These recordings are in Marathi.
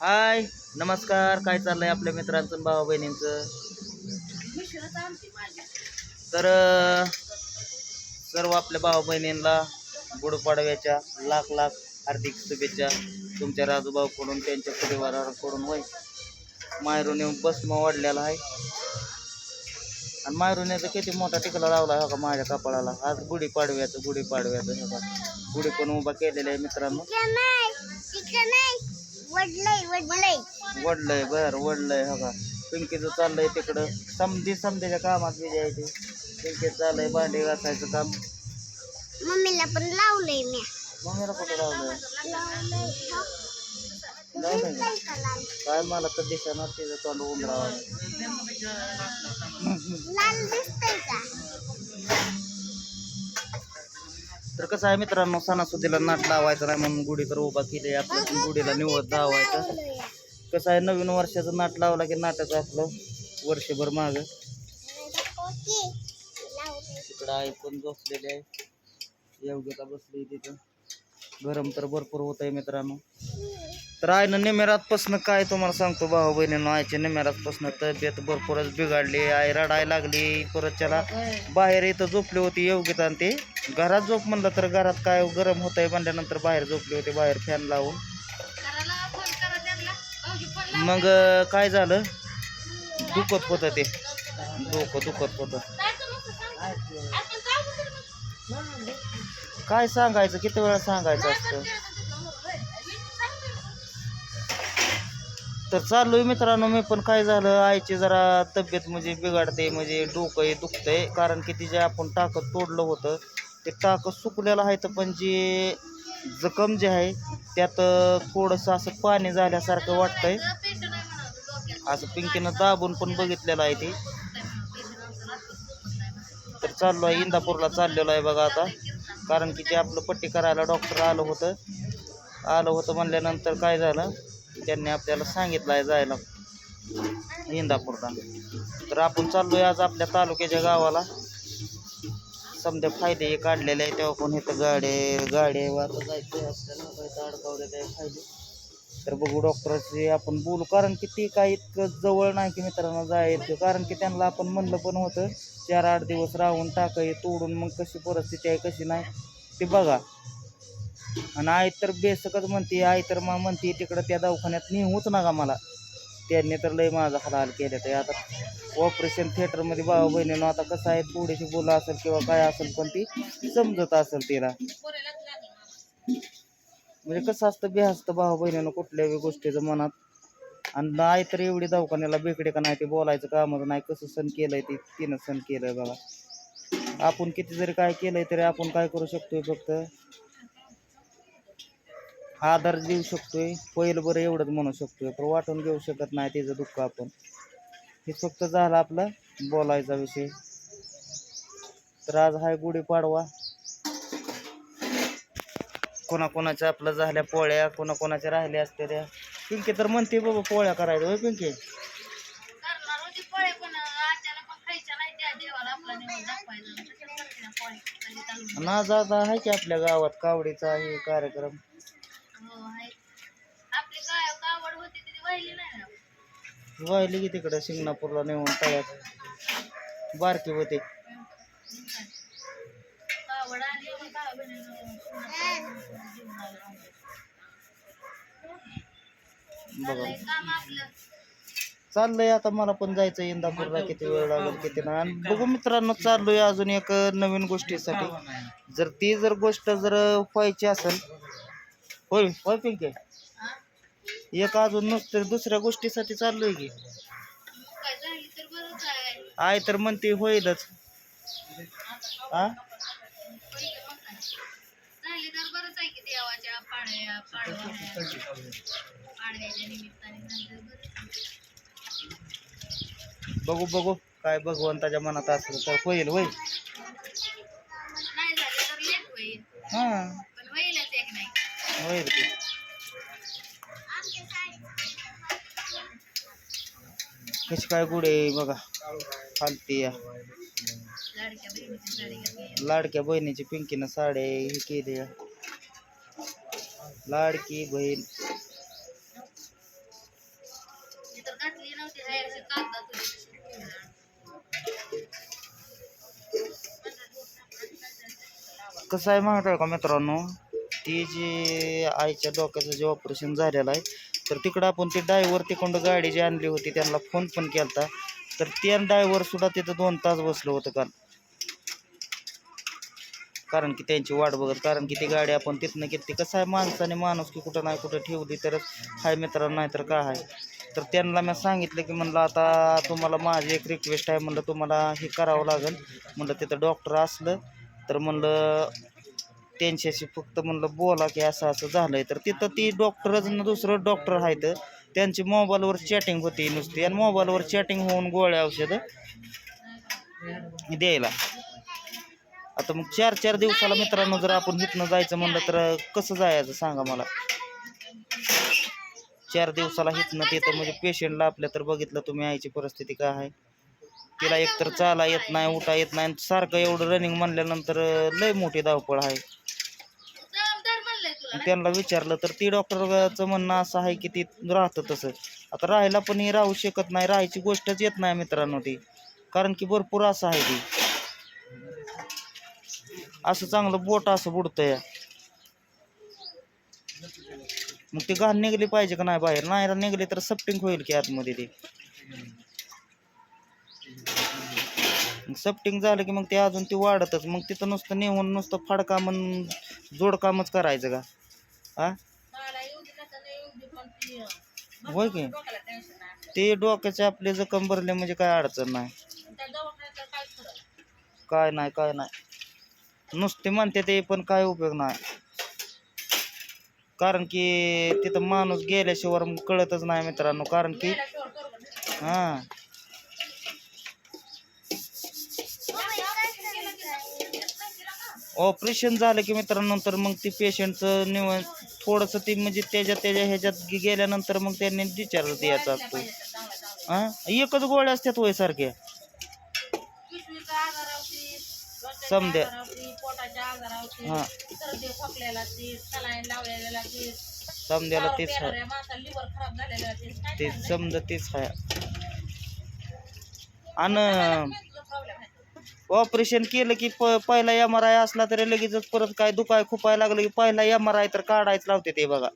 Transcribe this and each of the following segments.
हाय नमस्कार. काय चाललंय आपल्या मित्रांचं भावा बहिणींचं? तर सर्व आपल्या भावा बहिणींना गुढपाडव्याच्या लाख लाख हार्दिक शुभेच्छा. तुमच्या राजूभाऊकडून त्यांच्या परिवाराकडून वय मायरून येऊन भस्म वाढलेला आहे. आणि मायरून याचा किती मोठा टिकला लावला आहे का माझ्या कपाळाला. आज गुढीपाडव्याचं गुढीपाडव्याचं हो का गुढी पण उभा केलेला आहे मित्रांनो. वडलय वडलय. वडलंय बर वडलंय हो का. पिंकीचं चाललंय तिकडं. समधी समधीच्या कामात बिजी आहे ते. पिंकी चाललंय भांडी घासायचं काम. मम्मीला पण लावलंय मी. मम्मीला कुठं लावलंय? लावलंय लावलंय का? काय मला तर दिसणार तिचं तोंड उंदरावं लाल दिसतंय का? तर कसं आहे मित्रांनो सणासुदीला नाट लावायचं नाही म्हणून गुढी तर उभा केली आपलं पण गुढीला निवड धावायचं कसं आहे नवीन वर्षाचं नाट लावला की नाटाचं आपलं वर्षभर मागं. तिकडं आई पण झोपलेली आहे. योग्यता बसली तिथं. गरम तर भरपूर होत आहे मित्रांनो. तर आईनं निमेरातपासनं काय तुम्हाला सांगतो भाऊ बहिणीनं आईच्या निमेरातपासनं तब्येत भरपूरच बिघडली आई रडायला लागली परत त्याला बाहेर इथं झोपली होती योग्यता ते घरात झोप म्हणलं तर घरात काय गरम होत आहे म्हणल्यानंतर बाहेर झोपली होती बाहेर फॅन लावून. मग काय झालं? दुखत होतं ते. डोकं दुखत होतं. काय सांगायचं? किती वेळा सांगायचं असतं? तर चाललोय मित्रांनो मी पण काय झालं? आईची जरा तब्येत म्हणजे बिघडते म्हणजे डोकं हे दुखतंय. कारण की तिचे आपण टाकं तोडलं होतं. ते टाकं सुकलेलं आहे तर पण जे जखम जे आहे त्यात थोडंसं असं पाणी झाल्यासारखं वाटतंय. असं पिंकीनं दाबून पण बघितलेलं आहे ते. तर चाललो आहे इंदापूरला चाललेलो आहे बघा आता. कारण की ते आपलं पट्टी करायला डॉक्टर आलं होतं. आलं होतं म्हणल्यानंतर काय झालं? त्यांनी आपल्याला सांगितलं आहे जायला. इंदापूरला. तर आपण चाललोय आज आपल्या तालुक्याच्या गावाला. समजा फायदे हे काढलेले आहे तेव्हा पण इथं गाडी गाडी आता जायचं आपल्याला काही अडकावले काय फायदे. तर बघू डॉक्टरची आपण बोलू. कारण की ती काही इतकं जवळ नाही की मित्रांनो जायचं. कारण की त्यांना आपण म्हणलं पण होतं चार आठ दिवस राहून टाकाय तोडून मग कशी परिस्थिती आहे कशी नाही ते बघा. आणि आई तर बेसकच म्हणते आई तर मग म्हणते तिकडं त्या दवाखान्यात नेऊच नका मला. त्यांनी तर लय माझा हाल केले ते. आता ऑपरेशन थिएटरमध्ये भावा बहिणीनं आता कसं आहे थोडीशी बोला असेल किंवा काय असेल पण ती समजत असेल तिला. म्हणजे कसं असतं बेहस्त भावा भाऊ बहिणीनं कुठल्याही गोष्टीचं मनात. आणि आई तर एवढी दवाखान्याला बेकडे का नाही ते बोलायचं कामच नाही कसं सण केलंय ते तिनं सण केलंय बघा. आपण किती जरी काय केलंय तरी आपण काय करू शकतोय फक्त? आधार देऊ शकतोय पहिलं बरं एवढंच म्हणू शकतोय पण वाटून घेऊ शकत नाही त्याचं दुःख आपण. हे फक्त झालं आपला बोलायचा विषय. तर आज हाय गुढीपाडवा. कोणाकोणाच्या आपलं झाल्या पोळ्या कोणाकोणाच्या राहिल्या असत्या त्या. पिंकी तर म्हणते बाबा पोळ्या करायचं होय पिंकी? ना जाता आहे की आपल्या गावात कावडीचा आहे कार्यक्रम वाहिली की तिकडे शिंगणापूरला नेऊन तळ्यात. बारकी होते. बघा. चाललंय आता मला पण जायचं इंदापूरला किती वेळ लागेल किती नाही. आणि बघू मित्रांनो चाललोय अजून एक नवीन गोष्टीसाठी. जर ती जर गोष्ट जर व्हायची असेल होय होय पिंके. एक अजून नसतं दुसऱ्या गोष्टीसाठी चाललोय की. आय तर म्हणते होईलच. हा बघू बघू. काय भगवंताच्या मनात असलं तर होईल होईल. हा. कशी काय गुढे बघा. फालती या. लाडक्या बहिणीची पिंकीनं साड्या हे केली लाडकी बहीण. कसं आहे माहीत आहे का मित्रांनो? ती जी आईच्या डोक्याचं जे ऑपरेशन झालेलं आहे तर तिकडं आपण ती डायव्हर तिकडं गाडी जी आणली होती त्यांना फोन पण केला तर त्या ड्रायव्हर सुद्धा तिथं दोन तास बसलं होतं काल. कारण की त्यांची वाट बघत कारण की ती गाडी आपण तिथनं घेतली. कसं आहे माणसाने माणूस की कुठं नाही कुठं ठेवली तरच हाय मित्रांनो नाही तर काय आहे तर त्यांना मी सांगितलं की म्हणलं आता तुम्हाला माझी एक रिक्वेस्ट आहे म्हणलं तुम्हाला हे करावं लागेल. म्हणलं तिथं डॉक्टर असलं तर म्हणलं त्यांच्याशी फक्त म्हणलं बोला की असं असं झालंय. तर तिथं ती डॉक्टरच अजून दुसरं डॉक्टर आहेत त्यांची मोबाईलवर चॅटिंग होती नुसती. आणि मोबाईलवर चॅटिंग होऊन गोळ्या औषधं द्यायला. आता मग चार चार दिवसाला मित्रांनो जर आपण इथनं जायचं म्हणलं तर कसं जायचं सांगा मला? चार दिवसाला हिथनं तिथं म्हणजे पेशंटला आपल्या तर बघितलं तुम्ही आईची परिस्थिती काय आहे. तिला एकतर चाला येत नाही उठा येत नाही. आणि सारखं एवढं रनिंग म्हणल्यानंतर लय मोठी धावपळ आहे. त्यांना विचारलं तर ती डॉक्टरचं म्हणणं असं आहे की ती राहतं तसं. आता राहायला पण ही राहू शकत नाही राहायची गोष्टच येत नाही मित्रांनो ती. कारण की भरपूर असं आहे ती. असं चांगलं बोट असं बुडतंय. मग ती घाण निघली पाहिजे का नाही बाहेर? नाही निघली तर सप्टिंग होईल की आतमध्ये ती. सप्टिंग झालं की मग ते अजून ती वाढतच. मग तिथं नुसतं नेऊन नुसतं फाडका म्हणून जोडकामच करायचं का? हा होय की. ते डोक्याचे आपले जखम भरले म्हणजे काय अडचण नाही. काय नाही काय नाही. नुसते म्हणते ते पण काय उपयोग नाही. कारण की तिथं माणूस गेल्याशिवाय मग कळतच नाही मित्रांनो. कारण की हां. ऑपरेशन झालं की मित्रांनंतर मग ती पेशंटचं निव थोडंसं ती म्हणजे त्याच्या त्याच्या ह्याच्यात गेल्यानंतर मग त्यांनी डिचार्ज द्यायचा असतो. हां एकच गोळ्या असतात वय सारख्या. समद्या हां. समद्याला तेच आहे ते समजा तेच आहे आणि ऑपरेशन केलं की प पहिला एम आर आय असला तरी लगेचच परत काय दुखाय खुपाय लागलं की पहिला एम आर आय तर काढायच लावते ते बघा.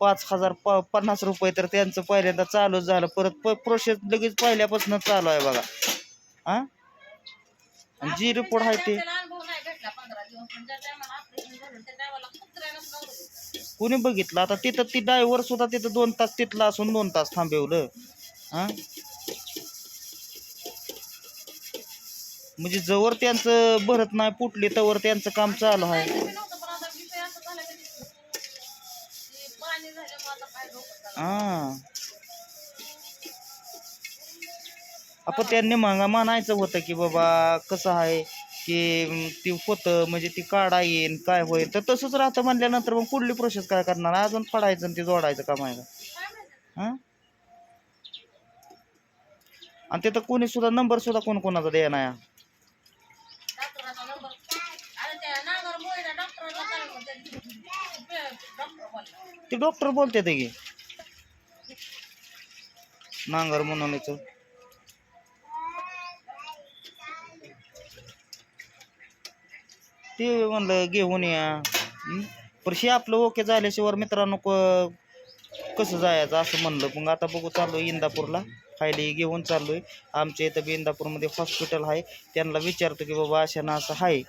पाच हजार प पन्नास रुपये तर त्यांचं पहिल्यांदा चालूच झालं. परत प प्रोसेस लगेच पहिल्यापासून चालू आहे बघा. हां आणि जी रिपोर्ट आहे ते कोणी बघितलं? आता तिथं ती ड्रायव्हर सुद्धा तिथं दोन तास तिथला असून दोन तास थांबवलं. हां म्हणजे जवळ त्यांचं भरत नाही पुटले तवर त्यांचं काम चालू आहे. हा. आपण त्यांनी मागा म्हणायचं होतं की बाबा कसं आहे की ती होतं म्हणजे ती काढा येईन काय होईल. तर तसंच राहतं म्हणल्यानंतर मग पुढली प्रोसेस काय करणार? अजून पडायचं आणि ते जोडायचं काम आहे का हां? आणि तिथं कोणी सुद्धा नंबर सुद्धा कोण कोणाचा द्या नाही ते डॉक्टर बोलते ते की. नांगर म्हणून ते म्हणलं घेऊन या. परशी आपलं ओके झाल्याशिवाय मित्रांनो कसं जायचं असं म्हणलं. मग आता बघू चाललो इंदापूरला. फायली घेऊन चाललोय. आमच्या इथं बी इंदापूरमध्ये हॉस्पिटल आहे. त्यांना विचारतो की बाबा अशा ना असं आहे.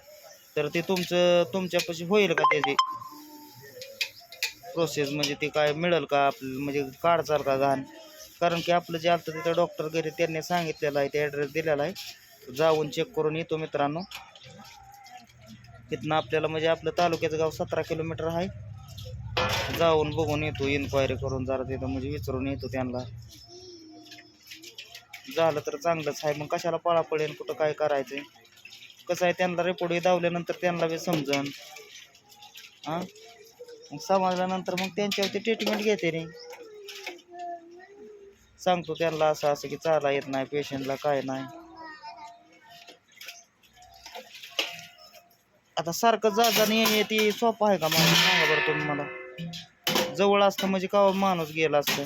तर ते तुमचं तुमच्यापाशी होईल का त्याची? प्रोसेस म्हणजे ते काय मिळेल का आपलं? म्हणजे काढचाल का घाण. कारण की आपलं जे आलं तिथं डॉक्टर घरी त्यांनी सांगितलेलं आहे ते ॲड्रेस दिलेला आहे. जाऊन चेक करून येतो मित्रांनो. तिथनं आपल्याला म्हणजे आपलं तालुक्याचं गाव सतरा किलोमीटर आहे. जाऊन बघून येतो इन्क्वायरी करून जरा तिथं म्हणजे विचारून येतो त्यांना. झालं तर चांगलंच आहे. मग कशाला पळा पडेल कुठं काय करायचं कसं आहे त्यांना रिपोर्टही दावल्यानंतर त्यांना बी समजन. हां मग समजल्यानंतर मग त्यांच्यावरती ट्रीटमेंट घेते रे. सांगतो त्यांना असं असं की चाला येत नाही पेशंटला काय नाही. आता सारखं जा जा नाही ती सोपं आहे का मला सांगा बरं तुम्ही मला. जवळ असतं म्हणजे का माणूस गेला असतं?